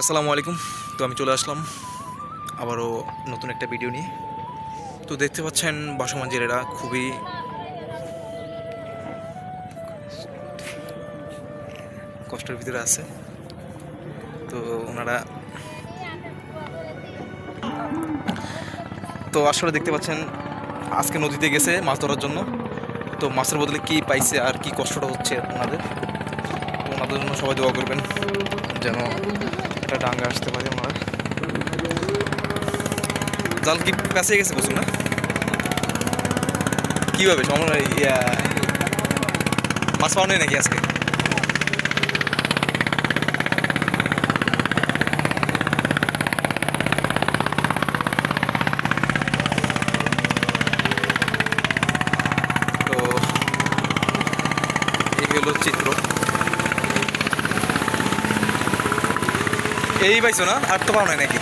আসসালামু আলাইকুম। তো আমি চলে আসলাম আবারও নতুন একটা ভিডিও নিয়ে। তো দেখতে পাচ্ছেন বাসমান জেলেরা খুবই কষ্টের ভিতরে আছে। তো ওনারা তো আসলে দেখতে পাচ্ছেন, আজকে নদীতে গেছে মাছ ধরার জন্য। তো মাছের বদলে কি পাইছে আর কি কষ্টটা হচ্ছে ওনাদের? তো ওনাদের জন্য সবাই দোয়া করবেন যেন একটা ডাঙ্গা আসতে পারে আমার। জাল কি কাছে গেছে বুঝুন না? কীভাবে? সময় ইয়া। মাছ পাওয়া নাকি আজকে? তো চিত্র। এই পাইছো না? আর তো পাও নাই নাকি?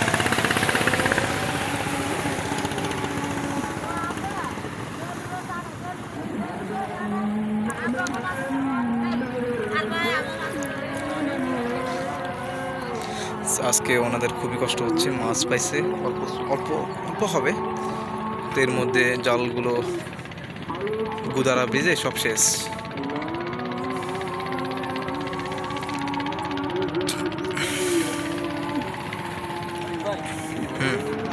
আজকে ওনাদের খুবই কষ্ট হচ্ছে, মাছ পাইছে, অল্প অল্প অল্প হবে। এর মধ্যে জালগুলো গুদারা ভিজে সব শেষ। 응.